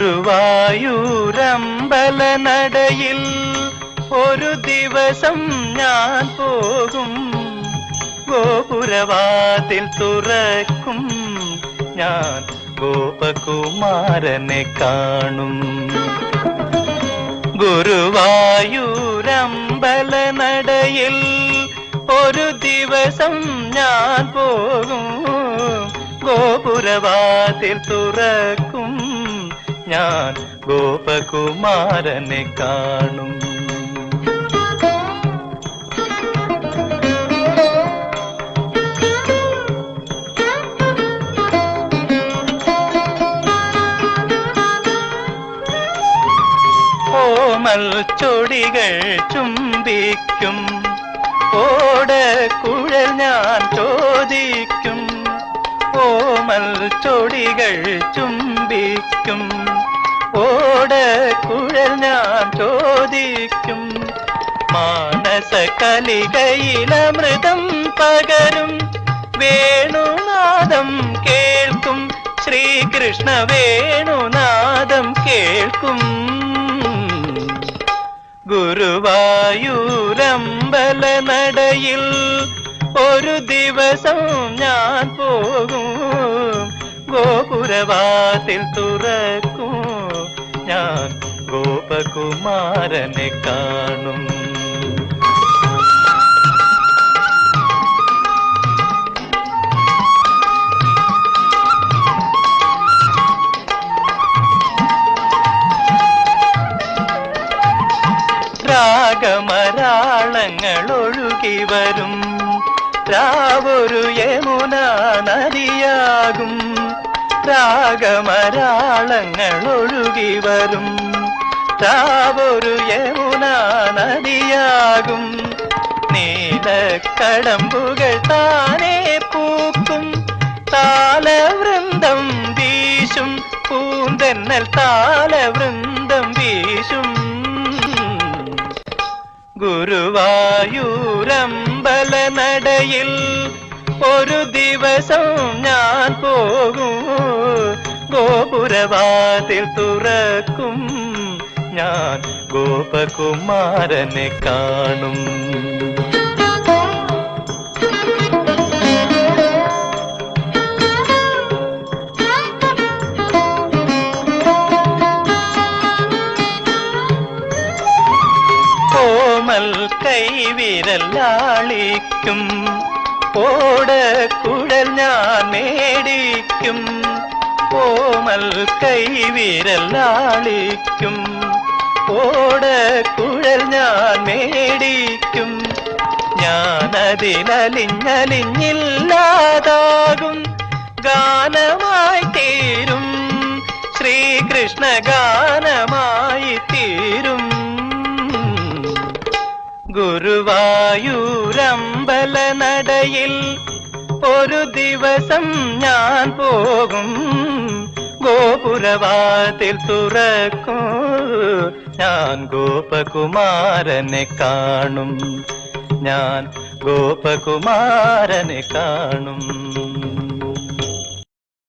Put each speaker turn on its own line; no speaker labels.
ഗുരുവായൂരമ്പല നടയിൽ ഒരു ദിവസം ഞാൻ പോകും. ഗോപുരവാതിൽ തുറക്കും. ഞാൻ ഗോപകുമാരനെ കാണും. ഗുരുവായൂരമ്പല നടയിൽ ഒരു ദിവസം ഞാൻ പോകും. ഗോപുരവാതിൽ തുറക്കും. ഞാൻ ഗോപകുമാരനെ കാണും. ഓമൽ ചൊടികൾ ചുംബിക്കും. ഓടക്കുഴൽ ഞാൻ ചോദിക്കും. ഓമൽ ചൊടികൾ ചുംബിക്കും. ഓടക്കുഴൽ ഞാൻ ചോദിക്കും. മാനസ കലികയിലമൃതം പകരും. വേണുനാദം കേൾക്കും. ശ്രീകൃഷ്ണ വേണുനാദം കേൾക്കും. ഗുരുവായൂരമ്പല നടയിൽ ഒരു ദിവസം ഞാൻ പോകും. ഗോപുരവാതിൽ തുറക്കും. ഗോപകുമാരനെ കാണും. രാഗമരാളങ്ങൾ ഒഴുകി വരും. രാവൊരു യമുന നദിയാകും. രാഗമരാളങ്ങൾ ഒഴുകി വരും താവൊരു യമുന നദിയാകും. നീലക്കടമ്പുകൾ താനേ പൂക്കും. താലവൃന്ദം വീശും. പൂന്തെന്നൽ താലവൃന്ദം വീശും. ഗുരുവായൂരമ്പല നടയിൽ ഒരു ദിവസം ഞാൻ പോകും. ഗോപുരവാതിൽ തുറക്കും. ഞാൻ ഗോപകുമാരനെ കാണും. കൈവിരലാളിക്കും. ഓടക്കുഴൽ ഞാൻ മേടിക്കും കോമൽ ഓട കുഴൽ ഞാൻ മേടിക്കും. ഞാനതിനലിഞ്ഞലിഞ്ഞില്ലാതാകും. ഗാനമായി തീരും. ശ്രീകൃഷ്ണ ഗാനമായി തീരും. ഗുരുവായൂരമ്പല നടയിൽ ഒരു ദിവസം ഞാൻ പോകും. ഗോപുരവാതിൽ തുറക്കും. ഞാൻ ഗോപകുമാരനെ കാണും. ഞാൻ ഗോപകുമാരനെ കാണും.